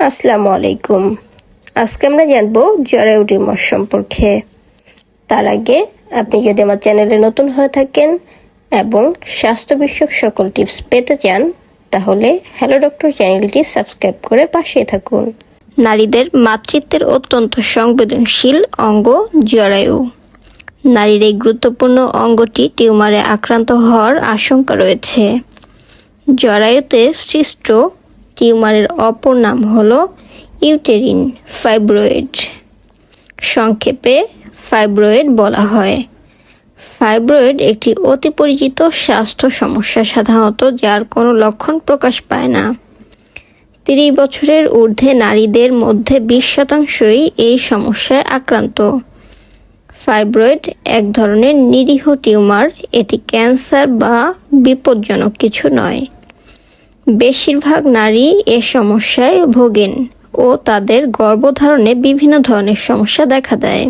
আসসালামু আলাইকুম। আজকে আমরা জানব জরায়ু টিউমার সম্পর্কে। তার আগে আপনি যদি আমার চ্যানেলে নতুন হয়ে থাকেন এবং স্বাস্থ্য বিষয়ক সকল টিপস পেতে চান, তাহলে হ্যালো ডক্টর চ্যানেলটি সাবস্ক্রাইব করে পাশে থাকুন। নারীদের মাতৃত্বের অত্যন্ত সংবেদনশীল অঙ্গ জরায়ু। নারীর এই গুরুত্বপূর্ণ অঙ্গটি টিউমারে আক্রান্ত হওয়ার আশঙ্কা রয়েছে। জরায়ুতে সৃষ্ট টিউমারের অপর নাম হল ইউটেরিন ফাইব্রয়েড। সংক্ষেপে ফাইব্রয়েড বলা হয়। ফাইব্রয়েড একটি অতি পরিচিত স্বাস্থ্য সমস্যা সাধারণত যার কোনো লক্ষণ প্রকাশ পায় না। তিরিশ বছরের ঊর্ধ্বে নারীদের মধ্যে বিশ শতাংশই এই সমস্যায় আক্রান্ত। ফাইব্রয়েড এক ধরনের নিরীহ টিউমার, এটি ক্যান্সার বা বিপজ্জনক কিছু নয়। বেশিরভাগ নারী এ সমস্যায় ভোগেন ও তাদের গর্ভধারণে বিভিন্ন ধরনের সমস্যা দেখা দেয়।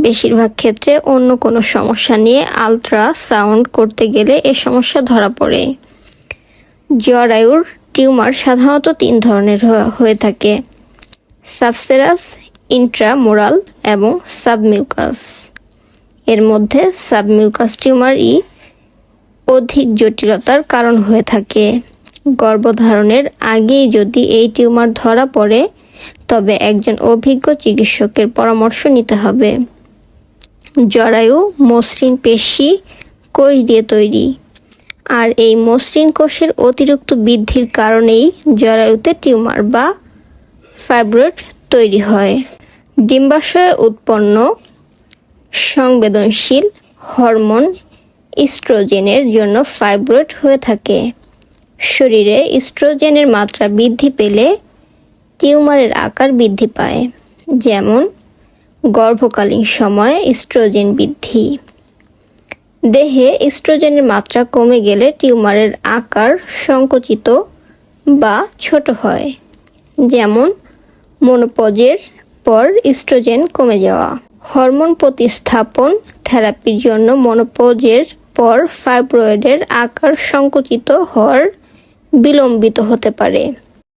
বেশিরভাগ ক্ষেত্রে অন্য কোনো সমস্যা নিয়ে আলট্রা সাউন্ড করতে গেলে এ সমস্যা ধরা পড়ে। জরায়ুর টিউমার সাধারণত তিন ধরনের হয়ে থাকে। সাবসেরাস, ইন্ট্রামোরাল এবং সাবমিউকাস। এর মধ্যে সাবমিউকাস টিউমারই অধিক জটিলতার কারণ হয়ে থাকে। গর্ভধারণের আগেই যদি এই টিউমার ধরা পড়ে, তবে একজন অভিজ্ঞ চিকিৎসকের পরামর্শ নিতে হবে। জরায়ু, মসৃণ পেশি, কোষ দিয়ে তৈরি। আর এই মসৃণ কোষের অতিরিক্ত বৃদ্ধির কারণেই জরায়ুতে টিউমার বা ফাইব্রয়েড তৈরি হয়। ডিম্বাশয়ে উৎপন্ন সংবেদনশীল হরমোন ইস্ট্রোজেনের জন্য ফাইব্রয়েড হয়ে থাকে। শরীরে ইস্ট্রোজেনের মাত্রা বৃদ্ধি পেলে টিউমারের আকার বৃদ্ধি পায়, যেমন গর্ভকালীন সময়ে ইস্ট্রোজেন বৃদ্ধি। দেহে ইস্ট্রোজেনের মাত্রা কমে গেলে টিউমারের আকার সংকুচিত বা ছোট হয়, যেমন মনোপজের পর ইস্ট্রোজেন কমে যাওয়া। হরমোন প্রতিস্থাপন থেরাপির জন্য মনোপজের পর ফাইব্রয়েডের আকার সংকুচিত হওয়ার বিলম্বিত হতে পারে।